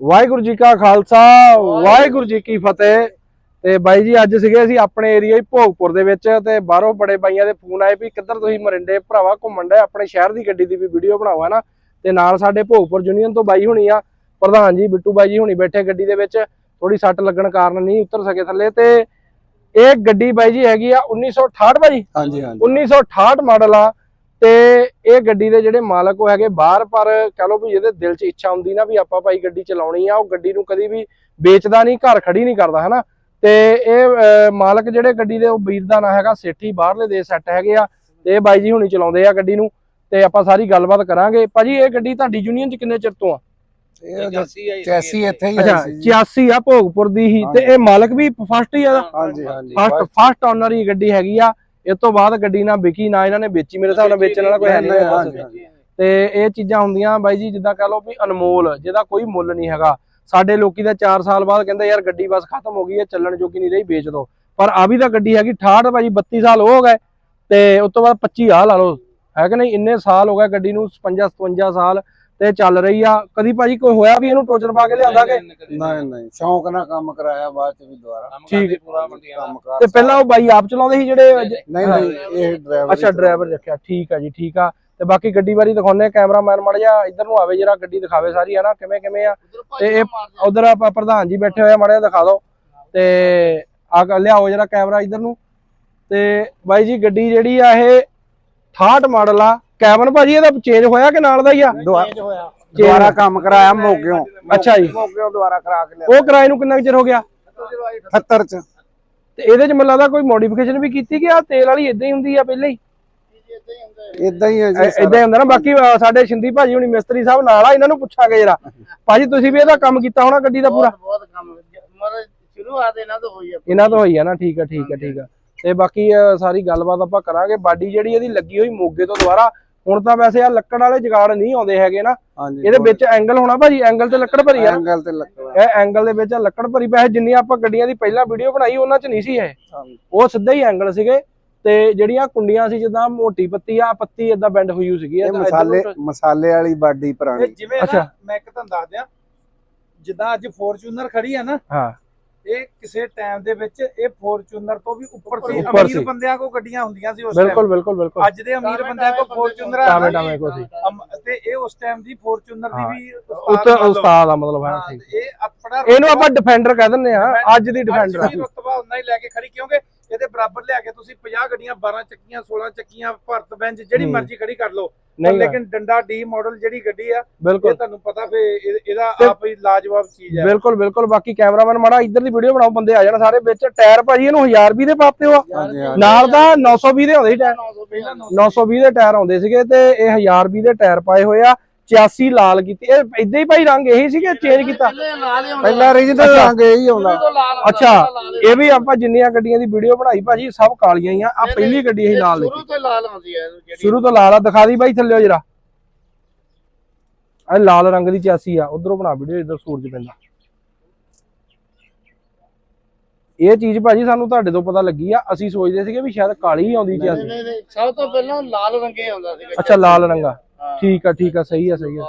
ਵਾਹਿਗੁਰੂ ਜੀ ਕਾ ਖਾਲਸਾ ਵਾਹਿਗੁਰੂ ਜੀ ਕੀ ਫਤਿਹ। ਤੇ ਬਾਈ ਜੀ ਅੱਜ ਸੀਗੇ ਅਸੀਂ ਆਪਣੇ ਏਰੀਆ ਹੀ ਭੋਗਪੁਰ ਦੇ ਵਿੱਚ ਤੇ ਬਾਹਰੋਂ ਬੜੇ ਬਾਈਆਂ ਦੇ ਫੋਨ ਆਏ ਵੀ ਕਿੱਧਰ ਤੁਸੀਂ ਮਰਿੰਡੇ ਭਰਾਵਾ ਘੁੰਮਣ ਦੇ ਆਪਣੇ ਸ਼ਹਿਰ ਦੀ ਗੱਡੀ ਦੀ ਵੀ ਵੀਡੀਓ ਬਣਾਓ ਹੈ ਨਾ ਤੇ ਨਾਲ ਸਾਡੇ ਭੋਗਪੁਰ ਯੂਨੀਅਨ ਤੋਂ ਬਾਈ ਹੁਣੀ ਆ ਪ੍ਰਧਾਨ ਜੀ ਬਿੱਟੂ ਬਾਈ ਜੀ ਹੁਣੀ ਬੈਠੇ ਗੱਡੀ ਦੇ ਵਿੱਚ। ਥੋੜੀ ਸੱਟ ਲੱਗਣ ਕਾਰਨ ਨਹੀਂ ਉਤਰ ਸਕੇ ਥੱਲੇ। ਤੇ ਇਹ ਗੱਡੀ ਬਾਈ ਜੀ ਹੈਗੀ ਆ 1968 ਬਾਈ? ਹਾਂਜੀ ਹਾਂਜੀ। 1968 ਮਾਡਲ ਆ। ਤੇ ਇਹ ਗੱਡੀ ਦੇ ਜਿਹੜੇ ਮਾਲਕ ਉਹ ਹੈਗੇ ਬਾਹਰ ਪਰ ਕਹ ਲਓ ਵੀ ਜਿਹਦੇ ਦਿਲ 'ਚ ਇੱਛਾ ਹੁੰਦੀ ਨਾ ਵੀ ਆਪਾਂ ਭਾਈ ਗੱਡੀ ਚਲਾਉਣੀ ਆ ਉਹ ਗੱਡੀ ਨੂੰ ਕਦੀ ਵੀ ਵੇਚਦਾ ਨਹੀਂ ਘਰ ਖੜੀ ਨਹੀਂ ਕਰਦਾ ਹਨਾ? ਤੇ ਇਹ ਮਾਲਕ ਜਿਹੜੇ ਗੱਡੀ ਦੇ ਉਹ ਵੀਰ ਦਾ ਨਾਂ ਹੈਗਾ ਸੇਠੀ ਬਾਹਰਲੇ ਦੇ ਸੈੱਟ ਹੈਗੇ ਆ ਤੇ ਇਹ ਬਾਈ ਜੀ ਹੁਣੀ ਚਲਾਉਂਦੇ ਆ ਗੱਡੀ ਨੂੰ ਤੇ ਆਪਾਂ ਸਾਰੀ ਗੱਲਬਾਤ ਕਰਾਂਗੇ। ਭਾਜੀ ਇਹ ਗੱਡੀ ਤੁਹਾਡੀ ਯੂਨੀਅਨ 'ਚ ਕਿੰਨੇ ਚਿਰ ਤੋਂ ਆ? ਇਹ ਚੈਸੀ ਇੱਥੇ ਹੀ ਅੱਛਾ ਆਈ ਸੀ ਜੀ। 86 ਆ ਭੋਗਪੁਰ ਦੀ ਹੀ ਤੇ ਇਹ ਮਾਲਕ ਵੀ ਫਸਟ ਹੀ ਆ? ਹਾਂਜੀ ਹਾਂਜੀ। ਫਸਟ ਫਸਟ ਓਨਰ ਹੀ ਗੱਡੀ ਹੈਗੀ ਆ। ਇਸ ਤੋਂ ਬਾਅਦ ਗੱਡੀ ਨਾ ਵਿਕੀ ਨਾ ਇਹਨਾਂ ਨੇ ਵੇਚੀ ਮੇਰੇ ਹਿਸਾਬ ਨਾਲ ਵੇਚਣ ਵਾਲਾ ਕੋਈ ਹੈ ਨਹੀਂ। ਤੇ ਇਹ ਚੀਜ਼ਾਂ ਹੁੰਦੀਆਂ ਬਾਈ ਜੀ ਜਿੱਦਾਂ ਕਹ ਲਓ ਵੀ ਅਨਮੋਲ ਜਿਹਦਾ ਕੋਈ ਮੁੱਲ ਨਹੀਂ ਹੈਗਾ। ਸਾਡੇ ਲੋਕੀ ਦਾ 4 ਸਾਲ ਬਾਅਦ ਕਹਿੰਦੇ ਯਾਰ ਗੱਡੀ ਬਸ ਖਤਮ ਹੋ ਗਈ ਹੈ ਚੱਲਣ ਜੋਗੀ ਨਹੀਂ ਰਹੀ ਵੇਚ ਦੋ। ਪਰ ਆ ਵੀ ਤਾਂ ਗੱਡੀ ਹੈਗੀ 68 ਭਾਜੀ 32 ਸਾਲ ਹੋ ਗਏ। ਤੇ ਉਸ ਤੋਂ ਬਾਅਦ 25 ਆ ਲਾ ਲਓ। ਹੈ ਕਿ ਨਹੀਂ? ਇੰਨੇ ਸਾਲ ਹੋ ਗਏ ਗੱਡੀ ਨੂੰ 55 57 ਸਾਲ ਤੇ ਚੱਲ ਰਹੀ ਆ। ਕਦੀ ਭਾਜੀ ਕੋਈ ਹੋਇਆ ਵੀ ਇਹਨੂੰ ਟੋਚਰ ਪਾ ਕੇ ਲਿਆਂਦਾ ਕਿ ਨਹੀਂ ਨਹੀਂ। ਸ਼ੌਂਕ ਨਾਲ ਕੰਮ ਕਰਾਇਆ ਬਾਅਦ ਚ ਵੀ ਦੁਬਾਰਾ। ਠੀਕ। ਕੰਮ ਕਰ ਤੇ ਪਹਿਲਾਂ ਉਹ ਬਾਈ ਆਪ ਚਲਾਉਂਦੇ ਸੀ ਜਿਹੜੇ ਨਹੀਂ ਨਹੀਂ। ਇਹ ਡਰਾਈਵਰ ਅੱਛਾ ਡਰਾਈਵਰ ਰੱਖਿਆ ਠੀਕ ਆ ਜੀ ਠੀਕ ਆ। ਤੇ ਬਾਕੀ ਗੱਡੀ ਬਾਰੀ ਦਿਖਾਉਨੇ ਕੈਮਰਾਮੈਨ ਮੜ ਜਾ ਇੱਧਰ ਨੂੰ ਆਵੇ ਜਰਾ ਗੱਡੀ ਦਿਖਾਵੇ ਸਾਰੀ ਹੈ ਨਾ ਕਿਵੇਂ ਕਿਵੇਂ ਆ? ਤੇ ਇਹ ਉਧਰ ਆਪਾਂ ਪ੍ਰਧਾਨ ਜੀ ਬੈਠੇ ਹੋਏ ਆ ਮੜਿਆ ਦਿਖਾ ਦਿਓ ਤੇ ਆ ਕ- ਲਿਆਓ ਜਰਾ ਕੈਮਰਾ ਇੱਧਰ ਨੂੰ। ਤੇ ਬਾਈ ਜੀ ਗੱਡੀ ਜਿਹੜੀ ਆ ਇਹ 68 ਮਾਡਲ ਆ। ਕੈਬਨ ਭਾਜੀ ਇਹਦਾ ਚੇਂਜ ਹੋਇਆ ਕਿ ਨਾਲ ਦਾ ਹੀ ਆ? ਦੁਬਾਰਾ ਕੰਮ ਕਰਾਇਆ ਮੋਗਿਓ ਅੱਛਾ ਜੀ। ਮੋਗਿਓ ਦੁਬਾਰਾ ਕਰਾ ਕੇ ਲਿਆ। ਉਹ ਕਿਰਾਏ ਨੂੰ ਕਿੰਨਾ ਚਿਰ ਹੋ ਗਿਆ? 78 ਚ। ਤੇ ਇਹਦੇ ਚ ਮੈਨੂੰ ਲੱਗਦਾ ਕੋਈ ਮੋਡੀਫਿਕੇਸ਼ਨ ਵੀ ਕੀਤੀ ਕਿ ਆ ਤੇਲ ਵਾਲੀ ਇਦਾਂ ਹੀ ਹੁੰਦੀ ਆ ਪਹਿਲਾਂ ਹੀ? ਇਦਾਂ ਹੀ ਹੈ ਜੀ ਇਦਾਂ ਹੀ ਹੁੰਦਾ ਨਾ ਬਾਕੀ ਸਾਡੇ ਸ਼ਿੰਦੀ ਭਾਜੀ ਹੁਣੀ ਮਿਸਤਰੀ ਸਾਹਿਬ ਨਾਲ ਆ ਇਹਨਾਂ ਨੂੰ ਪੁੱਛਾਂਗੇ ਜਰਾ। ਭਾਜੀ ਤੁਸੀਂ ਵੀ ਇਹਦਾ ਕੰਮ ਕੀਤਾ ਹੋਣਾ ਗੱਡੀ ਦਾ ਪੂਰਾ? ਬਹੁਤ ਕੰਮ ਮਤਲਬ ਸ਼ੁਰੂਆਤ ਇਹਨਾਂ ਤੋਂ ਹੋਈ ਆ ਇਹਨਾਂ ਤੋਂ ਹੋਈ ਆ ਨਾ ਠੀਕ ਆ ਠੀਕ ਆ ਠੀਕ ਆ। ਤੇ ਬਾਕੀ ਸਾਰੀ ਗੱਲਬਾਤ ਆਪਾਂ ਕਰਾਂਗੇ। ਬਾਡੀ ਜਿਹੜੀ ਇਹਦੀ ਲੱਗੀ ਹੋਈ ਮੋਗੇ ਤੋਂ ਦੁਬਾਰਾ ਹੁਣ ਤਾਂ ਵੈਸੇ ਆ ਲੱਕੜ ਵਾਲੇ ਜਗਾੜ ਨਹੀਂ ਆਉਂਦੇ ਹੈਗੇ ਨਾ। ਇਹਦੇ ਵਿੱਚ ਐਂਗਲ ਹੋਣਾ ਭਾਜੀ ਐਂਗਲ ਤੇ ਲੱਕੜ ਭਰੀ ਆ। ਐਂਗਲ ਤੇ ਲੱਗਾ ਇਹ ਐਂਗਲ ਦੇ ਵਿੱਚ ਆ ਲੱਕੜ ਭਰੀ ਵੈਸੇ ਜਿੰਨੀਆਂ ਆਪਾਂ ਗੱਡੀਆਂ ਦੀ ਪਹਿਲਾਂ ਵੀਡੀਓ ਬਣਾਈ ਉਹਨਾਂ 'ਚ ਨਹੀਂ ਸੀ ਇਹ। ਉਹ ਸਿੱਧਾ ਹੀ ਐਂਗਲ ਸੀਗੇ ਤੇ ਜਿਹੜੀਆਂ ਕੁੰਡੀਆਂ ਸੀ ਜਿੱਦਾਂ ਮੋਟੀ ਪੱਤੀ ਆ ਪੱਤੀ ਇਦਾਂ ਬੈਂਡ ਹੋਈ ਹੋਈ ਸੀਗੀ। ਇਹ ਮਸਾਲੇ ਮਸਾਲੇ ਵਾਲੀ ਬਾਡੀ ਪੁਰਾਣੀ। ਜਿਵੇਂ ਮੈਂ ਇੱਕ ਤੁਹਾਨੂੰ ਦੱਸ ਦਿਆਂ ਜਿੱਦਾਂ ਅੱਜ ਫੋਰਚੂਨਰ ਖੜੀ ਆ ਨਾ ਹਾਂ। ਇਹ ਕਿਸੇ ਟਾਈਮ ਦੇ ਵਿੱਚ ਇਹ ਫੋਰਚੂਨਰ ਤੋਂ ਵੀ ਉੱਪਰ ਸੀ। ਉੱਪਰ ਅਮੀਰ ਸੀ। ਬੰਦਿਆਂ ਕੋ ਗੱਡੀਆਂ ਹੁੰਦੀਆਂ ਸੀ ਉਸ ਬਿਲਕੁਲ ਟਾਈਮ ਬਿਲਕੁਲ ਬਿਲਕੁਲ। ਅੱਜ ਦੇ ਅਮੀਰ ਬੰਦਿਆਂ ਕੋ ਫੋਰਚੂਨਰ ਟਾਵੇਂ ਟਾਵੇਂ ਕੋ ਸੀ। ਤੇ ਇਹ ਉਸ ਟਾਈਮ ਦੀ ਫੋਰਚੂਨਰ ਦੀ ਹਾਂ। ਵੀ ਉੱਤੇ ਮੰਨ ਲਓ। ਉਸਤਾਦ ਆ ਮਤਲਬ। ਹੈ ਹਾਂ, ਠੀਕ। ਤੇ ਇਹ ਆਪਣਾ ਇਹਨੂੰ ਆਪਾਂ ਡਿਫੈਂਡਰ ਕਹਿ ਦਿੰਦੇ ਆ ਅੱਜ ਦੀ ਡਿਫੈਂਡਰ ਵੀ ਰੁਤਬਾ ਉਨਾ ਹੀ ਲੈ ਕੇ ਖੜੀ ਕਿਉਂਕਿ ਇਹਦੇ ਬਰਾਬਰ ਲਿਆ ਕੇ ਤੁਸੀਂ 50 ਗੱਡੀਆਂ 12 ਚੱਕੀਆਂ 16 ਚੱਕੀਆਂ ਭਰਤ ਬੈਂਚ ਜਿਹੜੀ। ਮਰਜ਼ੀ ਖੜੀ ਕਰ ਲਓ। ਨਹੀਂ ਲੇਕਿਨ ਡੰਡਾ ਡੀ ਮਾਡਲ ਜਿਹੜੀ ਗੱਡੀ ਆ ਇਹ ਤੁਹਾਨੂੰ ਪਤਾ ਫੇ ਇਹਦਾ ਆਪ ਹੀ ਲਾਜਵਾਬ ਚੀਜ਼ ਹੈ ਬਿਲਕੁਲ ਬਿਲਕੁਲ। ਬਾਕੀ ਕੈਮਰਾਮੈਨ ਮਾੜਾ ਇੱਧਰ ਦੀ ਵੀਡੀਓ ਬਣਾਓ ਬੰਦੇ ਆ ਜਾਣ ਸਾਰੇ ਵਿੱਚ। ਟਾਇਰ ਭਾਜੀ ਇਹਨੂੰ 1000 20 ਦੇ ਪਾਤੇ ਹੋ ਆ। ਨਾਲ ਦਾ 920 ਦੇ ਆਉਂਦੇ ਸੀ ਟਾਇਰ। 900 920 ਦੇ ਟਾਇਰ ਆਉਂਦੇ ਸੀਗੇ ਤੇ ਇਹ 1000 20 ਦੇ ਟਾਇਰ ਪਾਏ ਹੋਏ ਆ। 86 ਲਾਲ ਕੀਤੀ। ਇਹ ਇਦਾਂ ਹੀ ਭਾਈ ਰੰਗ ਇਹੀ ਸੀਗੇ ਚੇਂਜ ਕੀਤਾ? ਪਹਿਲੇ ਲਾਲ ਹੀ ਹੁੰਦਾ ਪਹਿਲਾ ਰੀਜਨਲ ਰੰਗ ਇਹੀ ਆਉਂਦਾ। ਅੱਛਾ ਇਹ ਵੀ ਆਪਾਂ ਜਿੰਨੀਆਂ ਗੱਡੀਆਂ ਦੀ ਵੀਡੀਓ ਬਣਾਈ ਭਾਜੀ ਸਭ ਕਾਲੀਆਂ ਹੀ ਆ। ਆ ਪਹਿਲੀ ਗੱਡੀ ਇਹੀ ਲਾਲ ਸ਼ੁਰੂ ਤੋਂ ਲਾਲ ਹੁੰਦੀ ਹੈ ਇਹਨੂੰ ਜਿਹੜੀ ਸ਼ੁਰੂ ਤੋਂ ਲਾਲ ਆ ਦਿਖਾ ਦੀ ਬਾਈ ਥੱਲੇ ਜਰਾ। ਇਹ ਲਾਲ ਰੰਗ ਦੀ 86 ਆ ਉਧਰੋਂ ਬਣਾ ਵੀਡੀਓ ਇਧਰ ਸੂਰਜ ਪੈਂਦਾ। ਇਹ ਚੀਜ਼ ਭਾਜੀ ਸਾਨੂੰ ਤੁਹਾਡੇ ਤੋਂ ਪਤਾ ਲੱਗੀ ਆ ਅਸੀਂ ਸੋਚਦੇ ਸੀਗੇ ਵੀ ਸ਼ਾਇਦ ਕਾਲੀ ਹੀ ਆਉਂਦੀ 86 ਨਹੀਂ ਨਹੀਂ ਸਭ ਤੋਂ ਪਹਿਲਾਂ ਲਾਲ ਰੰਗੇ ਹੁੰਦਾ ਸੀਗਾ। ਅੱਛਾ ਲਾਲ ਰੰਗਾ ਠੀਕ ਆ ਠੀਕ ਆ ਸਹੀ ਆ ਸਹੀ ਆ।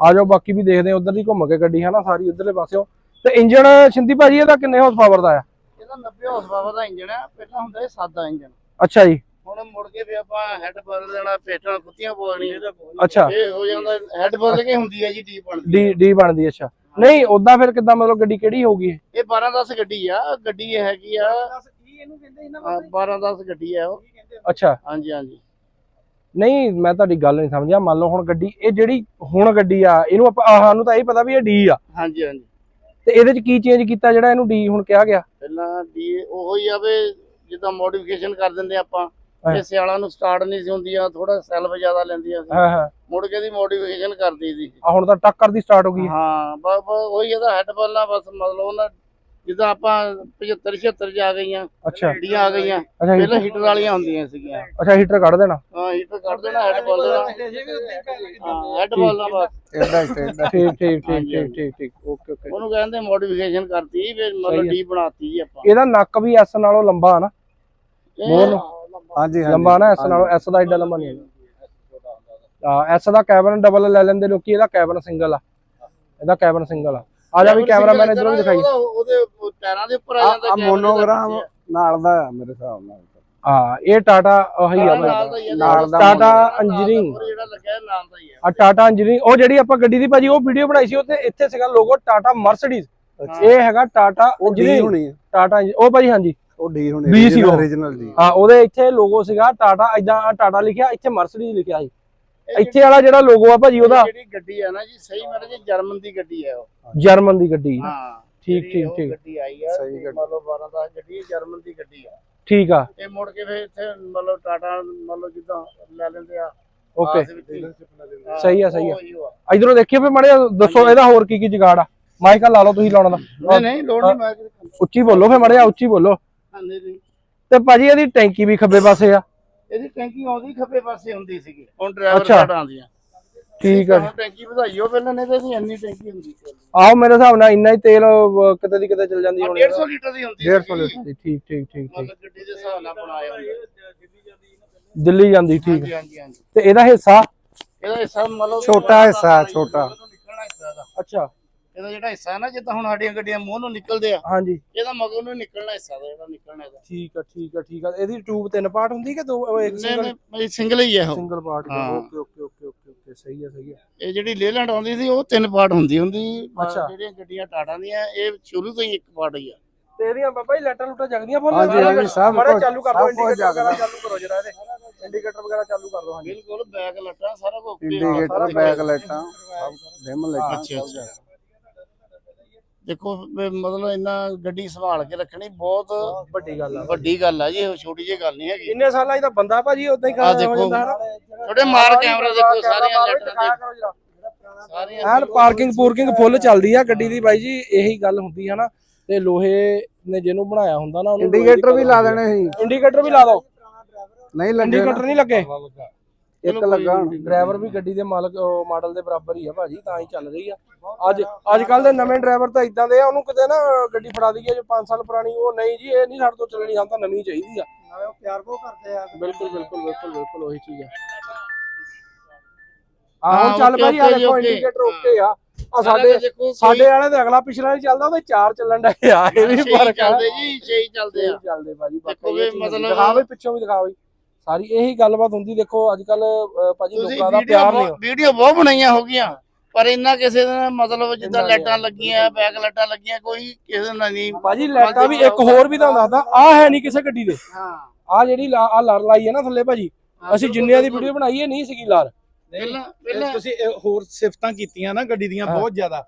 ਆ ਜਾਓ ਬਾਕੀ ਵੀ ਦੇਖਦੇ ਆ ਉਧਰ ਦੀ ਘੁੰਮ ਕੇ ਗੱਡੀ ਹੈ ਨਾ ਸਾਰੀ ਉਧਰਲੇ ਪਾਸਿਓ। ਤੇ ਇੰਜਣ ਸ਼ਿੰਦੀ ਭਾਜੀ ਇਹਦਾ ਕਿੰਨੇ ਹਾਰਸ ਪਾਵਰ ਦਾ ਆ? ਇਹਦਾ 90 ਹੌਸਪਾਵਰ ਦਾ ਇੰਜਣ ਹੈ ਪਹਿਲਾਂ ਹੁੰਦਾ ਇਹ ਸਾਦਾ ਇੰਜਣ। ਅੱਛਾ ਜੀ। ਹੁਣ ਮੁੜ ਕੇ ਵੀ ਆਪਾਂ ਹੈਡ ਬਦਲ ਦੇਣਾ ਪੇਟਾਂ ਕੁੱਤੀਆਂ ਬੋਲਣੀਆਂ ਅੱਛਾ। ਇਹ ਹੋ ਜਾਂਦਾ ਹੈਡ ਬਦਲ ਕੇ ਹੁੰਦੀ ਹੈ ਜੀ ਡੀ ਬਣਦੀ ਡੀ ਡੀ ਬਣਦੀ ਅੱਛਾ। ਨਹੀਂ ਉਦਾਂ ਫਿਰ ਕਿੱਦਾਂ ਮਤਲਬ ਗੱਡੀ ਕਿਹੜੀ ਹੋਊਗੀ? ਇਹ? ਇਹ 12 10 ਗੱਡੀ ਆ ਗੱਡੀ ਹੈਗੀ ਆ ਇਹਨੂੰ ਕਹਿੰਦੇ ਇਹਨਾਂ ਹਾਂ, 12 10 ਗੱਡੀ ਆ ਉਹ। ਅੱਛਾ। ਹਾਂਜੀ ਹਾਂਜੀ। ਨਹੀਂ ਮੈਂ ਤੁਹਾਡੀ ਗੱਲ ਨਹੀਂ ਸਮਝਿਆ। ਮੰਨ ਲਓ ਹੁਣ ਗੱਡੀ ਇਹ ਜਿਹੜੀ ਹੁਣ ਗੱਡੀ ਆ ਇਹਨੂੰ ਆਪਾਂ ਆਹ, ਸਾਨੂੰ ਤਾਂ ਇਹ ਪਤਾ ਵੀ ਇਹ ਡੀ ਆ। ਹਾਂਜੀ ਹਾਂਜੀ। ਤੇ ਇਹਦੇ ਚ ਕੀ ਚੇਂਜ ਕੀਤਾ ਜਿਹੜਾ ਇਹਨੂੰ ਡੀ ਹੁਣ ਕਿਹਾ ਗਿਆ? ਪਹਿਲਾਂ ਡੀ ਉਹੋ ਹੀ ਆ ਵੀ ਜਿੱਦਾਂ ਮੋਡੀਫਿਕੇਸ਼ਨ ਕਰ ਦਿੰਦੇ ਆਪਾਂ। ਹਾਂ। ਇਹ ਸਿਆਲਾਂ ਨੂੰ ਸਟਾਰਟ ਨਹੀਂ ਸੀ ਹੁੰਦੀਆਂ ਥੋੜਾ ਸੈਲਫ ਜ਼ਿਆਦਾ ਲੈਂਦੀਆਂ ਸੀ। ਹਾਂ ਹਾਂ। ਮੁੜ ਕੇ ਦੀ ਮੋਡੀਫਿਕੇਸ਼ਨ ਕਰਦੀ ਸੀ। ਆ ਹੁਣ ਤਾਂ ਟੱਕਰ ਦੀ ਸਟਾਰਟ ਹੋ ਗਈ। ਹੈ। ਹਾਂ ਬਸ ਬਸ ਉਹੀ ਇਹਦਾ ਹੈਡ ਬਦਲਣਾ ਬਸ ਮਤਲਬ ਉਹਨਾਂ ਜਿੱਦਾਂ ਆਪਾਂ 75 76 ਚ ਆ ਗਈਆਂ ਅੱਛਾ। ਡੀਆਂ ਆ ਗਈਆਂ ਅੱਛਾ ਪਹਿਲਾਂ ਹੀਟਰ ਵਾਲੀਆਂ ਹੁੰਦੀਆਂ ਸੀਗੀਆਂ। ਅੱਛਾ ਹੀਟਰ ਕੱਢ ਦੇਣਾ? ਹਾਂ ਹੀਟਰ ਕੱਢ ਦੇਣਾ ਹੈਡ ਬਦਲਣਾ ਹਾਂ ਹੈਡ ਬਦਲਣਾ ਬਸ। ਟੇਡਾ ਹੀ ਟੇਡਾ ਠੀਕ ਠੀਕ ਠੀਕ ਹਾਂਜੀ, ਠੀਕ ਠੀਕ ਠੀਕ ਓਕੇ ਓਕੇ। ਉਹਨੂੰ ਕਹਿੰਦੇ ਮੋਡੀਫਿਕੇਸ਼ਨ ਕਰਤੀ ਫਿਰ ਸਹੀ ਮਤਲਬ ਹੈ। ਡੀ ਬਣਾਤੀ ਜੀ ਆਪਾਂ। ਇਹਦਾ ਨੱਕ ਵੀ ਐਸ ਨਾਲੋਂ ਲੰਬਾ ਆ ਨਾ ਨੂੰ। ਹਾਂਜੀ ਹਾਂਜੀ। ਲੰਬਾ ਨਾ ਐਸ ਨਾਲੋਂ ਐਸ ਦਾ ਏਡਾ ਲੰਬਾ ਨਹੀਂ ਆ ਐਸ ਦਾ ਕੈਬਨ ਡਬਲ ਲੈ ਲੈਂਦੇ ਲੋਕੀ ਇਹਦਾ ਕੈਬਨ ਸਿੰਗਲ ਆ। ਇਹਦਾ ਕੈਬਨ ਸਿੰਗਲ ਆ। ਆ ਜਾ ਵੀ ਕੈਮਰਾਮੈਨ ਇਧਰੋਂ ਦਿਖਾਈ। ਉਹਦਾ- ਉਹਦੇ ਉਹ ਟਾਇਰਾਂ ਦੇ ਉੱਪਰ ਆ ਆ ਜਾਂਦਾ ਆ ਮੋਨੋਗ੍ਰਾਮ। ਨਾਲ ਦਾ ਆ। ਮੇਰੇ ਹਿਸਾਬ ਨਾਲ। ਹਾਂ ਇਹ ਟਾਟਾ ਉਹੀ ਆ ਨਾਲ ਬਾਈ। ਦਾ ਹੀ ਆ, ਨਾਲ ਦਾ ਟਾਟਾ ਇੰਜੀਨੀਅਰਿੰਗ ਜਿਹੜਾ ਲੱਗਿਆ ਨਾਲ ਦਾ ਹੀ ਆ। ਆ ਟਾਟਾ ਇੰਜੀਨੀਅਰਿੰਗ ਉਹ ਜਿਹੜੀ ਆਪਾਂ ਗੱਡੀ ਦੀ ਭਾਜੀ ਉਹ ਵੀਡੀਓ ਬਣਾਈ ਸੀ ਉੱਤੇ ਇੱਥੇ ਸੀਗਾ ਲੋਗੋ ਟਾਟਾ ਮਰਸੀਡੀਜ਼ ਇਹ ਹੈਗਾ ਟਾਟਾ ਉਹ ਡੀ ਇੰਜੀਨੀਅਰਿੰਗ ਹੋਣੀ ਆ। ਟਾਟਾ ਉਹ ਭਾਜੀ ਹਾਂਜੀ। ਉਹ ਡੀ ਹੋਣੀ ਉਹ। origignal ਜੀ ਹਾਂ ਉਹਦੇ ਇੱਥੇ ਲੋਗੋ ਸੀਗਾ ਟਾਟਾ ਇਦਾਂ ਟਾਟਾ ਲਿਖਿਆ ਇੱਥੇ ਮਰਸੀਡੀਜ਼ ਲਿਖਿਆ ਸੀ। ਇੱਥੇ ਵਾਲਾ ਜਿਹੜਾ ਲੋਗੋ ਆ ਭਾਜੀ ਉਹਦਾ। ਜਿਹੜੀ ਗੱਡੀ ਆ ਨਾ ਜੀ ਸਹੀ ਮੇਰੇ ਜੀ ਜਰਮਨ ਦੀ ਗੱਡੀ ਆ ਉਹ। ਜਰਮਨ ਦੀ ਗੱਡੀ। ਹਾਂ ਠੀਕ, ਠੀਕ, ਠੀਕ। ਗੱਡੀ ਆਈ ਆ ਸਹੀ ਗੱਡੀ। ਮਤਲਬ 12 10 ਗੱਡੀ ਜਰਮਨ ਦੀ ਗੱਡੀ ਆ। ਠੀਕ ਆ। ਇਹ ਮੁੜ ਕੇ ਫਿਰ ਇੱਥੇ ਮਤਲਬ ਟਾਟਾ ਮਤਲਬ ਜਿੱਦਾਂ ਲੈ ਲੈਂਦੇ ਆ ਓਕੇ ਸਹੀ ਆ, ਸਹੀ ਆ। ਇਧਰੋਂ ਦੇਖਿਓ ਫੇ ਮੜੇ ਦੱਸੋ ਇਹਦਾ ਹੋਰ ਕੀ ਕੀ ਜਗਾੜ ਆ। ਮਾਈਕਾ ਲਾ ਲਓ ਤੁਸੀਂ ਲਾਉਣ ਦਾ। ਨਹੀਂ ਨਹੀਂ ਲੋੜ ਨਹੀਂ ਮੈਂ ਕਿਤੇ ਉੱਚੀ ਬੋਲੋ ਫੇ ਮੜੇ ਉੱਚੀ ਬੋਲੋ। ਤੇ ਭਾਜੀ ਇਹਦੀ ਟੈਂਕੀ ਵੀ ਖੱਬੇ ਪਾਸੇ ਆ। ਇਹਦੀ ਟੈਂਕੀ ਆਉਂਦੀ ਖੱਬੇ ਪਾਸੇ ਹੁੰਦੀ ਸੀਗੀ। ਹੁਣ ਡਰਾਈਵਰ ਅੱਛਾ। ਸਾਡਾ ਆਉਂਦੀਆਂ। ਠੀਕ ਆ ਹੁਣ ਟੈਂਕੀ ਵਧਾਈਓ ਪਹਿਲਾਂ ਨਹੀਂ ਤਾਂ ਇਹਦੀ ਇੰਨੀ ਟੈਂਕੀ ਹੁੰਦੀ ਸੀ। ਆਓ ਮੇਰੇ ਹਿਸਾਬ ਨਾਲ ਇੰਨਾ ਹੀ ਤੇਲ ਅਹ, ਕਿਤੇ ਦੀ ਕਿਤੇ ਚੱਲ ਜਾਂਦੀ ਹੋਣੀ। 150 ਲੀਟਰ ਦੀ ਹੁੰਦੀ 150 ਸੀਗੀ। ਲੀਟਰ ਦੀ ਠੀਕ ਠੀਕ ਠੀਕ ਠੀਕ। ਮਤਲਬ ਗੱਡੀ ਦੇ ਹਿਸਾਬ ਨਾਲ ਬਣਾਇਆ ਹੁੰਦਾ ਦਿੱਲੀ ਜਾਂਦੀ ਠੀਕ। ਹਾਂਜੀ ਹਾਂਜੀ ਹਾਂਜੀ। ਤੇ ਇਹਦਾ ਹਿੱਸਾ? ਇਹਦਾ ਹਿੱਸਾ ਮਤਲਬ ਛੋਟਾ ਹਿੱਸਾ, ਛੋਟਾ। ਨਿਕਲਣਾ ਹਿੱਸਾ ਇਹਦਾ। ਅੱਛਾ। ਇਹਦਾ ਜਿਹੜਾ ਹਿੱਸਾ ਹੈ ਨਾ ਜਿੱਦਾਂ ਹੁਣ ਸਾਡੀਆਂ ਗੱਡੀਆਂ ਮੂੰਹ ਨੂੰ ਨਿਕਲਦੇ ਆ ਹਾਂਜੀ। ਇਹਦਾ ਮਗਰ ਨੂੰ ਨਿਕਲਣਾ ਹਿੱਸਾ ਦਾ ਜਿਹੜਾ ਨਿਕਲਣਾ ਇਹਦਾ। ਠੀਕ ਆ ਠੀਕ ਆ ਠੀਕ ਆ। ਇਹਦੀ ਟਿਊਬ ਤਿੰਨ ਪਾਰਟ ਹੁੰਦੀ ਕਿ ਦੋ ਇੱਕ ਸਿੰਗਲ ਨਹੀਂ ਸਿੰਗਲ ਹੀ ਹੈ ਉਹ। ਸਿੰਗਲ ਪਾਰਟ ਹਾਂ। Okay okay okay okay okay ਸਹੀ ਆ ਸਹੀ ਆ। ਇਹ ਜਿਹੜੀ ਲੇਲੈਂਡ ਆਉਂਦੀ ਸੀ ਉਹ ਤਿੰਨ ਪਾਰਟ ਹੁੰਦੀ ਹੁੰਦੀ। ਜਿਹੜੀਆਂ ਗੱਡੀਆਂ ਟਾਟਾ ਦੀਆਂ ਇਹ ਸ਼ੁਰੂ ਤੋਂ ਹੀ ਇੱਕ ਪਾਰਟ ਹੀ ਆ। ਤੇ ਇਹਦੀਆਂ ਬਾਬਾ ਜੀ ਲੈਟਰ ਲੂਟਰ ਜਗਦੀਆਂ ਫੁੱਲ ਹਾਂਜੀ, ਹਾਂਜੀ, ਸਭ ਮਾੜਾ ਚਾਲੂ ਕਰ ਦਿਓ ਇੰਡੀਕੇਟਰ ਵਗੈਰਾ। ਚਾਲੂ ਕਰੋ ਜਰਾ ਇਹਦੇ। ਇੰਡੀਕੇਟਰ ਵਗੈਰਾ ਚਾਲੂ ਕਰ ਦਿਓ ਹਾਂਜੀ। ਬਿਲਕੁਲ ਬੈਕ ਲੱਟਾਂ ਸਾਰਾ ਕੁਝ ਇੰਡੀਕੇਟਰ ਬੈਕ ਲਾਈਟਾਂ ਸਭ ਡਿਮ ਲਾਈਟਾਂ ਅੱਛਾ, ਅੱਛਾ। ਦੇਖੋ ਵੀ ਮਤਲਬ ਇੰਨਾ ਗੱਡੀ ਸੰਭਾਲ ਕੇ ਰੱਖਣੀ ਬਹੁਤ ਵੱਡੀ ਗੱਲ ਆ। ਵੱਡੀ ਗੱਲ ਆ ਜੀ ਇਹ ਛੋਟੀ ਜਿਹੀ ਗੱਲ ਨਹੀਂ ਹੈਗੀ। ਇੰਨੇ ਸਾਲਾਂ 'ਚ ਤਾਂ ਬੰਦਾ ਭਾਜੀ ਉਦਾਂ ਹੀ ਆਹ ਖੜਾ ਹੋ ਦੇਖੋ। ਜਾਂਦਾ ਮਾਰ ਕੈਮਰਾ ਦੇਖੋ ਸਾਰੀਆਂ ਕੈਮਰਾ ਲੈਟਾਂ ਦਿਖਾਇਆ ਦੇ ਸਾਰੀਆਂ ਐਨ ਪਾਰਕਿੰਗ ਪੂਰਕਿੰਗ ਫੁੱਲ ਚੱਲਦੀ ਆ ਗੱਡੀ ਦੀ ਬਾਈ ਜੀ ਇਹੀ ਗੱਲ ਹੁੰਦੀ ਹੈ ਨਾ। ਤੇ ਲੋਹੇ ਨੇ ਜਿਹਨੂੰ ਬਣਾਇਆ ਹੁੰਦਾ ਨਾ ਉਹਨੂੰ ਇੰਡੀਕੇਟਰ ਵੀ ਲਾ ਦੇਣੇ ਸੀ। ਇੰਡੀਕੇਟਰ ਵੀ ਲਾ ਦਿਓ। ਨਹੀਂ ਲੱਗੇ ਇੰਡੀਕੇਟਰ ਨਹੀਂ ਲੱਗੇ? ਇੱਕ ਲੱਗਾ ਡਰਾਈਵਰ ਵੀ ਗੱਡੀ ਦੇ ਮਾਲਕ ਮਾਡਲ ਦੇ ਬਰਾਬਰ ਹੀ ਆ ਭਾਜੀ ਤਾਂ ਹੀ ਚੱਲ ਰਹੀ ਆ। ਅੱਜ ਅੱਜ ਕੱਲ ਦੇ ਨਵੇਂ ਡਰਾਈਵਰ ਤਾਂ ਇਦਾਂ ਦੇ ਆ ਉਹਨੂੰ ਕਿਤੇ ਨਾ ਗੱਡੀ ਫੜਾ ਦਈਏ ਜੋ 5 ਸਾਲ ਪੁਰਾਣੀ ਉਹ ਨਹੀਂ ਜੀ ਇਹ ਨਹੀਂ ਸਾਡੇ ਤੋਂ ਚੱਲਣੀ ਸਾਨੂੰ ਤਾਂ ਨਵੀਂ ਚਾਹੀਦੀ ਆ। ਪਿਆਰ ਕੋ ਕਰਦੇ ਆ। ਬਿਲਕੁਲ ਬਿਲਕੁਲ ਬਿਲਕੁਲ ਬਿਲਕੁਲ ਉਹੀ ਚੀਜ਼ ਆ। ਆਹ ਚੱਲ ਭਾਜੀ ਆ ਦੇਖੋ। ਇੰਡੀਕੇਟਰ ਓਕੇ ਆ। ਆ ਸਾਡੇ ਸਾਡੇ ਵਾਲੇ ਤੇ ਅਗਲਾ ਪਿਛਲਾ ਨਹੀਂ ਚੱਲਦਾ ਉਹਦੇ ਚਾਰ ਚੱਲਣ ਦਾ ਆ ਇਹ ਵੀ ਫ਼ਰਕ ਆ। ਚੱਲਦੇ ਜੀ ਛੇ ਚੱਲਦੇ ਆ। ਚੱਲਦੇ ਭਾਜੀ ਬਾਕੀ ਵੀ ਇਹ ਚੀਜ਼ ਮਤਲਬ- ਦਿਖਾ ਬਈ ਪਿੱਛੋਂ ਵੀ ਦਿਖਾ ਬਈ ਸਾਰੀ ਇਹੀ ਗੱਲਬਾਤ ਹੁੰਦੀ ਦੇਖੋ ਅੱਜ ਕੱਲ ਭਾਜੀ ਲੋਕਾਂ ਦਾ ਪਿਆਰ ਨਹੀਂ ਵੀਡੀਓ ਬਹੁਤ ਬਣਾਈਆਂ ਹੋ ਗਈਆਂ। ਪਰ ਇੰਨਾ ਕਿਸੇ ਦਾ ਮਤਲਬ ਜਿੱਦਾਂ ਲਾਈਟਾਂ ਲੱਗੀਆਂ ਬੈਕ ਲਾਈਟਾਂ ਲੱਗੀਆਂ ਕੋਈ ਕਿਸੇ ਦਾ ਨਹੀਂ ਭਾਜੀ ਲਾਈਟਾਂ ਵੀ ਇੱਕ ਹੋਰ ਵੀ ਤੁਹਾਨੂੰ ਦੱਸਦਾ ਆ ਹੈ ਨਹੀਂ ਕਿਸੇ ਗੱਡੀ ਦੇ। ਹਾਂ। ਆ ਜਿਹੜੀ ਆ ਲੜ ਲਾਈ ਹੈ ਨਾ ਥੱਲੇ ਭਾਜੀ ਅਸੀਂ ਜਿੰਨਿਆਂ ਦੀ ਵੀਡੀਓ ਬਣਾਈ ਹੈ ਨਹੀਂ ਸੀਗੀ ਲਾਰ। ਪਹਿਲਾਂ ਤੁਸੀਂ ਹੋਰ ਸਿਫਤਾਂ ਕੀਤੀਆਂ ਨਾ ਗੱਡੀ ਦੀਆਂ। ਬਹੁਤ ਜ਼ਿਆਦਾ।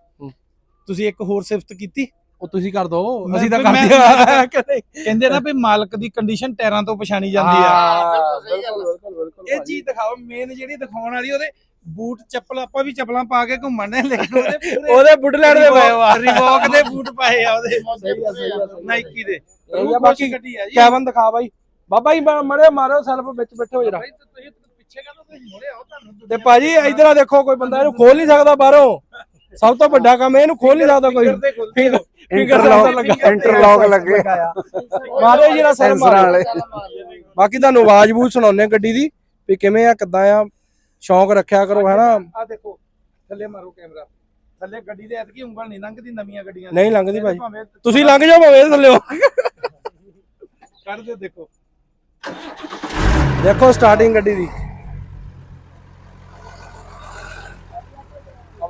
ਤੁਸੀਂ ਇੱਕ ਹੋਰ ਸਿਫਤ ਕੀਤੀ? ਉਹ ਤੁਸੀਂ ਕਰ ਦੋ ਅਸੀਂ ਤਾਂ ਕਰਦੇ ਆ ਕਹਿੰਦੇ ਨਾ ਵੀ ਮਾਲਕ ਦੀ ਕੰਡੀਸ਼ਨ ਟਾਇਰਾਂ ਤੋਂ ਪਛਾਣੀ ਜਾਂਦੀ ਆ। ਹਾਂ, ਬਿਲਕੁਲ ਸਹੀ ਗੱਲ ਆ। ਬਿਲਕੁਲ ਬਿਲਕੁਲ ਇਹ। ਚੀਜ਼ ਦਿਖਾਓ ਮੇਨ ਜਿਹੜੀ ਦਿਖਾਉਣ ਵਾਲੀ ਉਹਦੇ ਬੂਟ ਚੱਪਲ ਆਪਾਂ ਵੀ ਚੱਪਲਾਂ ਪਾ ਕੇ ਘੁੰਮਣ ਨੇ ਲੇਕਿਨ ਉਹਦੇ ਪੂਰੇ ਉਹਦੇ ਬੁੱਢਲੈਂਡ ਦੇ ਪਏ ਵਾ ਰਿਵੋਕ ਦੇ ਬੂਟ ਪਾਏ ਆ ਉਹਦੇ। ਸਹੀ ਆ, ਸਹੀ ਆ, ਆ। ਆ। ਨਾਈਕੀ ਦੇ। ਇਹ ਆ ਉਹ ਬਾਕੀ ਕੁਛ ਗੱਡੀ ਆ ਜੀ। ਕੈਵਨ ਦਿਖਾ ਬਾਈ। ਬਾਬਾ ਜੀ ਮੜੇ ਮਾਰੋ ਸੈਲਫ ਵਿੱਚ ਬੈਠੇ ਹੋ ਜਰਾ। ਬਾਈ ਤੁਸੀਂ ਪਿੱਛੇ ਕਾ ਤੁਸੀਂ ਮੁੜੇ ਆਓ ਤੁਹਾਨੂੰ। ਤੇ ਭਾਜੀ ਇਧਰ ਆ ਦੇਖੋ ਕੋਈ ਬੰਦਾ ਇਹਨੂੰ ਖੋਲ ਨਹੀਂ ਸਕਦਾ ਬਾਹਰੋਂ। ਸਭ ਤੋਂ ਵੱਡਾ ਕੰਮ ਇਹਨੂੰ ਖੋਲ ਨਹੀਂ ਸਕਦਾ ਕੋਈ। ਫਿੰਗਰ ਇੰਟਰਲੌਕ ਲੱਗਾ। ਇੰਟਰਲੌਕ ਲੱਗੇ। ਮਾਰੇ ਜਿਹੜਾ ਸਰ ਸੈਂਸਰਾਂ ਵਾਲੇ ਚੱਲ ਮਾਰ ਲਿਓ। ਬਾਕੀ ਤੁਹਾਨੂੰ ਆਵਾਜ਼ ਬੂਝ ਸੁਣਾਉਂਦੇ ਆ ਗੱਡੀ ਦੀ ਵੀ ਕਿਵੇਂ ਆ ਕਿੱਦਾਂ ਆ। ਸ਼ੌਂਕ ਰੱਖਿਆ ਕਰੋ ਹੈਨਾ। ਆ ਦੇਖੋ ਥੱਲੇ ਮਾਰੋ ਕੈਮਰਾ। ਥੱਲੇ ਗੱਡੀ ਦੇ ਐਤਕੀ ਉਂਗਲ ਨਹੀਂ ਲੰਘਦੀ ਨਵੀਆਂ ਗੱਡੀਆਂ ਨਹੀਂ ਲੰਘਦੀ ਭਾਵੇਂ ਤੁਸੀਂ ਲੰਘ ਜਾਓ ਭਾਵੇਂ ਥੱਲੇ ਕੱਢ ਦਿਓ ਦੇਖੋ। ਦੇਖੋ ਸਟਾਰਟਿੰਗ ਗੱਡੀ ਦੀ।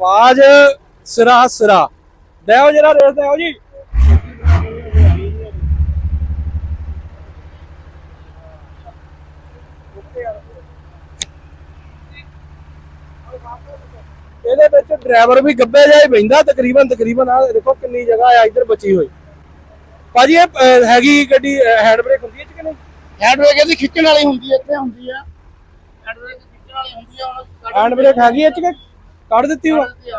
ਆਵਾਜ਼ ਸਿਰਾ ਸਿਰਾ। ਦੇਓ ਜਰਾ ਰੇਸ ਦੇਓ ਜੀ। ਇਹਦੇ ਵਿੱਚ ਡਰਾਈਵਰ ਵੀ ਗੱਬੇ ਜਾਈ ਬੈਂਦਾ ਤਕਰੀਬਨ ਤਕਰੀਬਨ ਆ ਦੇਖੋ ਕਿੰਨੀ ਜਗ੍ਹਾ ਆ ਇੱਧਰ ਬਚੀ ਹੋਈ। ਭਾਜੀ ਇਹ ਹੈਗੀ ਗੱਡੀ ਹੈਂਡ ਬ੍ਰੇਕ ਹੁੰਦੀ ਹੈ ਕਿ ਨਹੀਂ? ਹੈਂਡ ਬ੍ਰੇਕ ਇਹਦੀ ਖਿੱਚਣ ਵਾਲੀ ਹੁੰਦੀ ਹੈ ਇੱਥੇ ਹੁੰਦੀ ਆ। ਹੈਂਡ ਬ੍ਰੇਕ ਖਿੱਚਣ ਵਾਲੀ ਹੁੰਦੀ ਆ ਹੈਂਡ ਬ੍ਰੇਕ ਹੈਗੀ ਚ ਕਿ? ਕੱਢ ਦਿੱਤੀ ਹੁੰਦੀ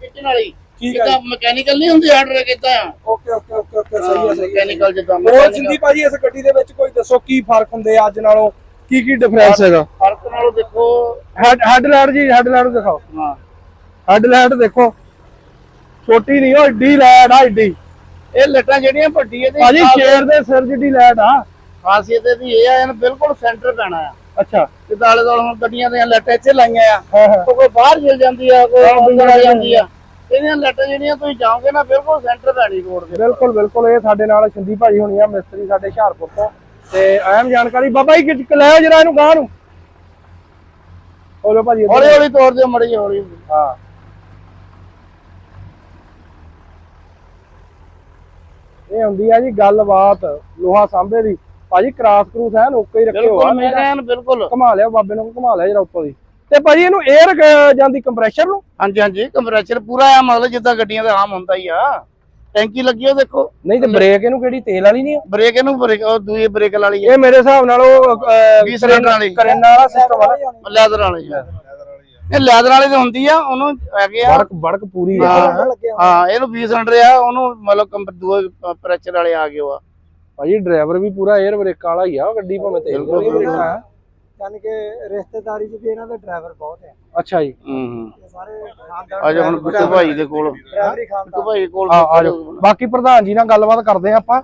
ਖਿੱਚਣ ਵਾਲੀ। ਠੀਕ ਹੈ ਜਿੱਦਾਂ ਮਕੈਨੀਕਲ ਨਹੀਂ ਹੁੰਦੀ ਬ੍ਰੇਕ ਇਦਾਂ ਆ ਓਕੇ ਓਕੇ ਓਕੇ ਓਕੇ ਸਹੀ ਹੈ ਸਹੀ ਮਕੈਨੀਕਲ ਜਿੱਦਾਂ ਹੋਰ। ਸਿੰਧੀ ਭਾਜੀ ਇਸ ਗੱਡੀ ਦੇ ਵਿੱਚ ਕੋਈ ਦੱਸੋ ਕੀ ਫ਼ਰਕ ਹੁੰਦੇ ਆ ਅੱਜ ਨਾਲੋਂ? ਕੀ ਕੀ ਡਿਫਰੈਂਸ ਹੈਗਾ? ਫ਼ਰਕ ਨਾਲੋਂ ਦੇਖੋ ਹੈਡ ਹੈਡ ਲਾਈਟ ਜੀ ਹੈਡ ਲਾਈਟ ਦਿਖਾਓ। ਹਾਂ। ਹੈਡ ਲਾਈਟ ਦੇਖੋ। ਛੋਟੀ ਨਹੀਂ ਉਹ ਏਡੀ ਲਾਈਟ ਆ ਏਡੀ। ਇਹ ਲੱਟਾਂ ਜਿਹੜੀਆਂ ਵੱਡੀ ਇਹਦੀ ਭਾਜੀ ਸ਼ੇਰ ਦੇ ਸਿਰ ਜਿੱਡੀ ਲਾਈਟ ਆ। ਖਾਸੀਅਤ ਇਹਦੀ ਇਹ ਆ ਇਹਨੂੰ ਬਿਲਕੁਲ ਸੈਂਟਰ ਪੈਣਾ ਆ। ਅੱਛਾ। ਜਿੱਦਾਂ ਆਲੇ ਦੁਆਲੇ ਹੁਣ ਗੱਡੀਆਂ ਦੀਆਂ ਲੱਟਾਂ ਇੱਥੇ ਲਾਈਆਂ ਆ। ਹਾਂ ਹਾਂ। ਉਹ ਕੋਈ ਬਾਹਰ ਚਲ ਜਾਂਦੀ ਆ ਕੋਈ ਅੰਦਰ ਆ ਜਾਂਦੀ ਆ। ਇਹਦੀਆਂ ਲਾਈਟਾਂ ਜਿਹੜੀਆਂ ਤੁਸੀਂ ਜਾਓਗੇ ਨਾ ਬਿਲਕੁਲ ਸੈਂਟਰ ਪੈਣੀ ਰੋਡ ਦੇ ਬਿਲਕੁਲ ਬਿਲਕੁਲ। ਇਹ ਸਾਡੇ ਨਾਲ ਸਿੰਧੀ ਭਾਜੀ ਹੋਣੀ ਆ ਮਿਸਤਰੀ ਸਾਡੇ ਹੁਸ਼ਿਆਰਪੁਰ ਤੋਂ। ਤੇ ਅਹਿਮ ਜਾਣਕਾਰੀ ਬਾਬਾ ਜੀ ਕਿ ਲੈ ਆਓ ਜਰਾ ਇਹਨੂੰ ਗਾਂ ਨੂੰ। ਬੋਲੋ ਭਾਜੀ ਇੱਧਰ। ਹੌਲੀ ਹੌਲੀ ਤੋੜ ਦਿਓ ਮੜੀ ਹੌਲੀ ਹੌਲੀ। ਹਾਂ। ਇਹ ਹੁੰਦੀ ਆ ਜੀ ਗੱਲਬਾਤ ਲੋਹਾ ਸਾਂਭੇ ਦੀ। ਭਾਜੀ ਕ੍ਰਾਸ ਕਰੂਸ ਹੈ ਓਕੇ ਹੀ ਰੱਖਿਓ ਬਿਲਕੁਲ ਮੈਂ ਬਿਲਕੁਲ। ਘੁਮਾ ਲਿਆ ਬਾਬੇ ਨੂੰ ਘੁਮਾ ਲਿਆ ਜਰਾ ਉੱਤੋਂ ਦੀ। ਤੇ ਭਾਜੀ ਇਹਨੂੰ 에ਅਰ ਜਾਂਦੀ ਕੰਪਰੈਸ਼ਰ ਨੂੰ? ਹਾਂਜੀ ਹਾਂਜੀ ਕੰਪਰੈਸ਼ਰ ਪੂਰਾ ਆ ਮਤਲਬ ਜਿੱਦਾਂ ਗੱਡੀਆਂ ਦਾ ਆਮ ਹੁੰਦਾ ਹੀ ਆ। ਟੈਂਕੀ ਲੱਗੀ ਉਹ ਦੇਖੋ। ਨਹੀਂ ਤੇ ਬ੍ਰੇਕ ਇਹਨੂੰ ਕਿਹੜੀ ਤੇਲ ਵਾਲੀ ਨਹੀਂ ਆ? ਬ੍ਰੇਕ ਇਹਨੂੰ ਬ੍ਰੇਕ ਉਹ ਦੂਏ ਬ੍ਰੇਕ ਵਾਲੀ ਆ। ਇਹ ਮੇਰੇ ਹਿਸਾਬ ਨਾਲ ਉਹ 20 ਸਿਲੰਡਰ ਵਾਲੀ। ਕਰੇਨ ਵਾਲਾ ਸਿਸਟਮ ਆ ਲੈਦਰ ਵਾਲੀ ਆ। ਇਹ ਲੈਦਰ ਵਾਲੀ ਤੇ ਹੁੰਦੀ ਆ ਉਹਨੂੰ ਹੈਗੇ ਆ ਬੜਕ ਬੜਕ ਪੂਰੀ ਹਾਂ ਇਹਨੂੰ 20 ਸਿਲੰਡਰ ਆ ਉਹਨੂੰ ਮਤਲਬ ਦੂਏ ਪ੍ਰੈਸ਼ਰ ਵਾਲੇ ਆ ਗਏ ਆ। ਭਾਜੀ ਡਰਾਈਵਰ ਵੀ ਪੂਰਾ 에ਅਰ ਬ੍ਰੇਕਾਂ ਵਾਲਾ ਹੀ ਆ ਉਹ ਗੱਡੀ ਭਾਵੇਂ ਤੇਲ ਵਾਲੀ ਬ੍ਰੇਕਾਂ ਆ ਯਾਨੀ ਕਿ ਰਿਸ਼ਤੇਦਾਰੀ 'ਚ ਵੀ ਇਹਨਾਂ ਦੇ ਡਰਾਈਵਰ ਬਹੁਤ ਹੈ ਅੱਛਾ ਜੀ। ਹੂੰ ਸਾਰੇ ਖਾਨਦਾਨ ਅੱਜ ਹੁਣ ਬਿੱਟੂ ਭਾਈ ਦੇ ਕੋਲ। ਡਰਾਈਵਰੀ ਬਿੱਟੂ ਖਾਨਦਾਨ। ਭਾਈ ਕੋਲ ਆ ਆ ਜਾਓ। ਬਾਕੀ ਪ੍ਰਧਾਨ ਜੀ ਨਾਲ ਗੱਲਬਾਤ ਕਰਦੇ ਆ ਆਪਾਂ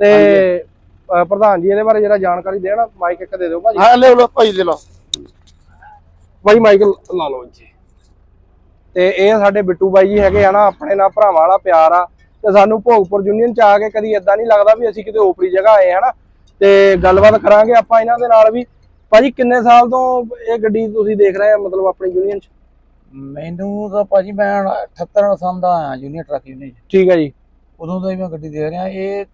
ਤੇ ਪ੍ਰਧਾਨ ਜੀ ਇਹਦੇ ਬਾਰੇ ਜਿਹੜਾ ਜਾਣਕਾਰੀ ਦੇਣ ਮਾਈਕ ਇੱਕ ਦੇ ਦਿਓ ਭਾਜੀ। ਹਾਂ ਲੈ ਲਓ ਭਾਈ ਦੇ ਲਓ। ਭਾਈ ਮਾਈਕ ਲਾ ਲਓ ਜੀ। ਤੇ ਇਹ ਸਾਡੇ ਬਿੱਟੂ ਬਾਈ ਜੀ ਹੈਗੇ ਆ ਨਾ ਆਪਣੇ ਨਾਲ ਭਰਾਵਾਂ ਵਾਲਾ ਪਿਆਰ ਆ। ਤੇ ਸਾਨੂੰ ਭੋਗਪੁਰ ਯੂਨੀਅਨ ਚ ਆ ਕੇ ਕਦੀ ਇਦਾਂ ਨਹੀਂ ਲੱਗਦਾ ਵੀ ਅਸੀਂ ਕਿਤੇ ਓਪਰੀ ਜਗ੍ਹਾ ਆਏ ਹਨਾ? ਤੇ ਗੱਲਬਾਤ ਕਰਾਂਗੇ ਆਪਾਂ ਇਹਨਾਂ ਦੇ ਨਾਲ ਵੀ। ਭਾਜੀ ਕਿੰਨੇ ਸਾਲ ਤੋਂ ਇਹ ਗੱਡੀ ਤੁਸੀਂ ਦੇਖ ਰਹੇ ਆ ਮਤਲਬ ਆਪਣੀ ਯੂਨੀਅਨ ਚ? ਮੈਨੂੰ ਤਾਂ ਭਾਜੀ ਮੈਂ 78 ਸਾਲ ਦਾ ਆਇਆ ਜੂਨੀਅਰ ਟਰੱਕ ਯੂਨੀਅਨ। ਠੀਕ ਹੈ ਜੀ। ਉਦੋਂ ਤੋਂ ਹੀ ਮੈਂ ਗੱਡੀ ਦੇਖ ਰਿਹਾ। ਇਹ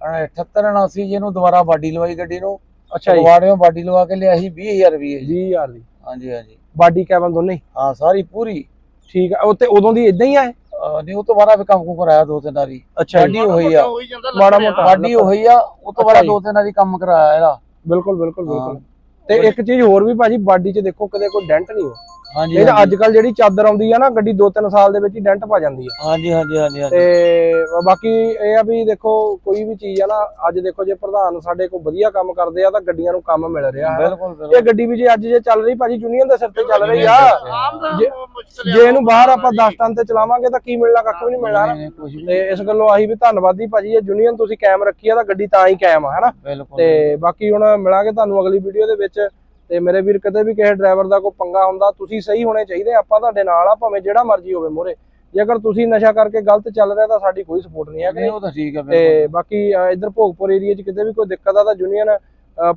78 79 ਜਿਹਨੂੰ ਦੁਬਾਰਾ ਬਾਡੀ ਲਵਾਈ ਗੱਡੀ ਨੂੰ। ਅੱਛਾ ਜੀ। ਫਗਵਾੜਿਓਂ ਬਾਡੀ ਲਵਾ ਕੇ ਲਿਆ ਸੀ 20000 ਰੁਪਏ ਜੀ 20000 ਦੀ। ਹਾਂਜੀ ਹਾਂਜੀ। ਬਾਡੀ ਕੈਬਨ ਦੋਨੇ ਹੀ? ਹਾਂ ਸਾਰੀ ਪੂਰੀ। ਠੀਕ ਆ ਉਹ ਤੇ ਉਦੋਂ ਦੀ ਇਦਾਂ ਹੀ ਆਏ ਅਹ ਨਹੀਂ ਉਹ ਤੋਂ ਬਾਅਦ ਵੀ ਕੰਮ ਕੁਮ ਕਰਾਇਆ ਦੋ ਤਿੰਨ ਵਾਰੀ ਅੱਛਾ ਜੀ ਹੋਈ ਆ ਹੋਈ ਜਾਂਦਾ ਮਾੜਾ ਮੋਟਾ। ਬਾਡੀ ਹੋਈ ਆ ਉਹ ਤੋਂ ਅੱਛਾ ਬਾਅਦ ਜੀ। ਦੋ ਤਿੰਨ ਵਾਰੀ ਕੰਮ ਕਰਾਇਆ ਇਹਦਾ ਬਿਲਕੁਲ ਬਿਲਕੁਲ। ਬਿਲਕੁਲ ਤੇ ਇੱਕ ਚੀਜ਼ ਹੋਰ ਵੀ ਭਾਜੀ ਬਾਡੀ 'ਚ ਦੇਖੋ ਕਦੇ ਕੋਈ ਡੈਂਟ ਨਹੀਂ ਹੋ ਹਾਂਜੀ ਤਾਂ ਅੱਜ ਕੱਲ ਜਿਹੜੀ ਚਾਦਰ ਆਉਂਦੀ ਆ ਨਾ ਗੱਡੀ 2-3 ਸਾਲ ਦੇ ਵਿੱਚ ਹੀ ਡੈਂਟ ਪਾ ਜਾਂਦੀ ਆ। ਹਾਂਜੀ ਹਾਂਜੀ ਹਾਂਜੀ ਤੇ ਬਾਕੀ ਇਹ ਆ ਵੀ ਦੇਖੋ ਕੋਈ ਵੀ ਚੀਜ਼ ਆ ਨਾ ਅੱਜ ਦੇਖੋ ਜੇ ਪ੍ਰਧਾਨ ਸਾਡੇ ਕੋਲ ਵਧੀਆ ਕੰਮ ਕਰਦੇ ਆ ਤਾਂ ਗੱਡੀਆਂ ਨੂੰ ਕੰਮ ਮਿਲ ਰਿਹਾ ਹੈ ਬਿਲਕੁਲ ਇਹ ਗੱਡੀ ਵੀ ਜੇ ਅੱਜ ਜੇ ਚੱਲ ਰਹੀ ਭਾਜੀ ਯੂਨੀਅਨ ਦੇ ਸਿਰ ਤੇ ਚੱਲ ਰਹੀ ਆ। ਜੇ- ਇਹਨੂੰ ਬਾਹਰ ਆਪਾਂ 10 ਟਨ ਤੇ ਚਲਾਵਾਂਗੇ ਤਾਂ ਕੀ ਮਿਲਣਾ ਕੱਖ ਵੀ ਨਹੀਂ ਮਿਲਣਾ ਤੇ ਇਸ ਗੱਲੋਂ ਆਹੀ ਵੀ ਧੰਨਵਾਦੀ ਭਾਜੀ ਇਹ ਯੂਨੀਅਨ ਤੁਸੀਂ ਕਾਇਮ ਰੱਖੀ ਆ ਤਾਂ ਗੱਡੀ ਤਾਂ ਹੀ ਕਾਇਮ ਆ ਹੈਨਾ? ਬਿਲਕੁਲ ਤੇ ਬਾਕੀ ਹੁਣ ਮਿਲਾਂਗੇ ਤੁਹਾਨੂੰ ਅਗਲੀ ਵੀਡੀਓ ਦੇ ਵਿੱਚ। ਤੇ ਮੇਰੇ ਵੀਰ ਕਦੇ ਵੀ ਕਿਸੇ ਡਰਾਈਵਰ ਦਾ ਕੋਈ ਪੰਗਾ ਹੁੰਦਾ ਤੁਸੀਂ ਸਹੀ ਹੋਣੇ ਚਾਹੀਦੇ ਆਪਾਂ ਤੁਹਾਡੇ ਨਾਲ ਆ ਭਾਵੇਂ ਜਿਹੜਾ ਮਰਜ਼ੀ ਹੋਵੇ ਮੋਰੇ ਜੇਕਰ ਤੁਸੀਂ ਨਸ਼ਾ ਕਰਕੇ ਗਲਤ ਚੱਲ ਰਹੇ ਤਾਂ ਸਾਡੀ ਕੋਈ ਸਪੋਰਟ ਨਹੀਂ ਹੈ ਕਿ ਉਹ ਤਾਂ ਠੀਕ ਹੈ ਤੇ ਬਾਕੀ ਇੱਧਰ ਭੋਗਪੁਰ ਏਰੀਆ 'ਚ ਕਿਤੇ ਵੀ ਕੋਈ ਦਿੱਕਤ ਆ ਤਾਂ ਯੂਨੀਅਨ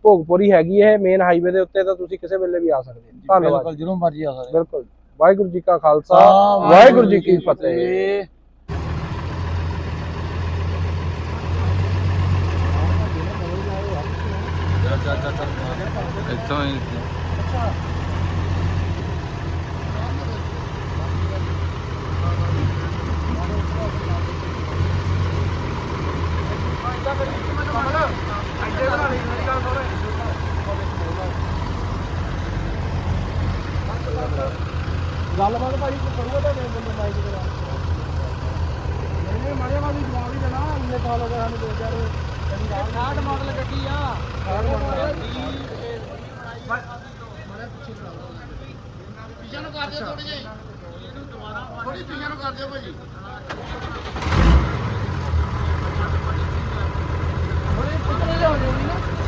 ਭੋਗਪੁਰ ਹੀ ਹੈਗੀ ਇਹ ਮੇਨ ਹਾਈਵੇ ਦੇ ਉੱਤੇ ਤਾਂ ਤੁਸੀਂ ਕਿਸੇ ਵੇਲੇ ਵੀ ਆ ਸਕਦੇ। ਹੋ ਧੰਨਵਾਦ। ਬਿਲਕੁਲ ਜਦੋਂ ਮਰਜ਼ੀ ਆ ਸਕਦੇ। ਬਿਲਕੁਲ। ਵਾਹਿਗੁਰੂ ਜੀ ਕਾ ਖਾਲਸਾ ਵਾਹਿਗੁਰੂ ਜੀ ਕੀ ਫਤਿਹ। ਇੱਥੋਂ ਹੀ ਗੱਲਬਾਤ ਭਾਈ ਕੋਈ ਕਰੂਗਾ ਤਾਂ ਮੈਂ ਬੰਦੇ ਮਾਈਕ ਦੇ ਨਾਲ ਨਹੀਂ ਮਾਰੇ ਵਾਲੀ ਜਵਾਬ ਹੀ ਦੇਣਾ। ਇੰਨੇ ਸਾਲ ਹੋ ਗਏ ਸਾਨੂੰ 2000 60 ਮਾਡਲ ਗੱਡੀ ਆ। 60 ਮਾਡਲ ਪਿੱਛੇ ਨੂੰ ਕਰ ਦਿਓ ਥੋੜੀ ਜਿਹੀ। ਥੋੜੀ ਪਿੱਛੇ ਨੂੰ ਕਰ ਦਿਓ ਭਾਜੀ ਥੋੜੀ ਪਿੱਛੇ ਲਿਆਉਣੀ ਨਾ।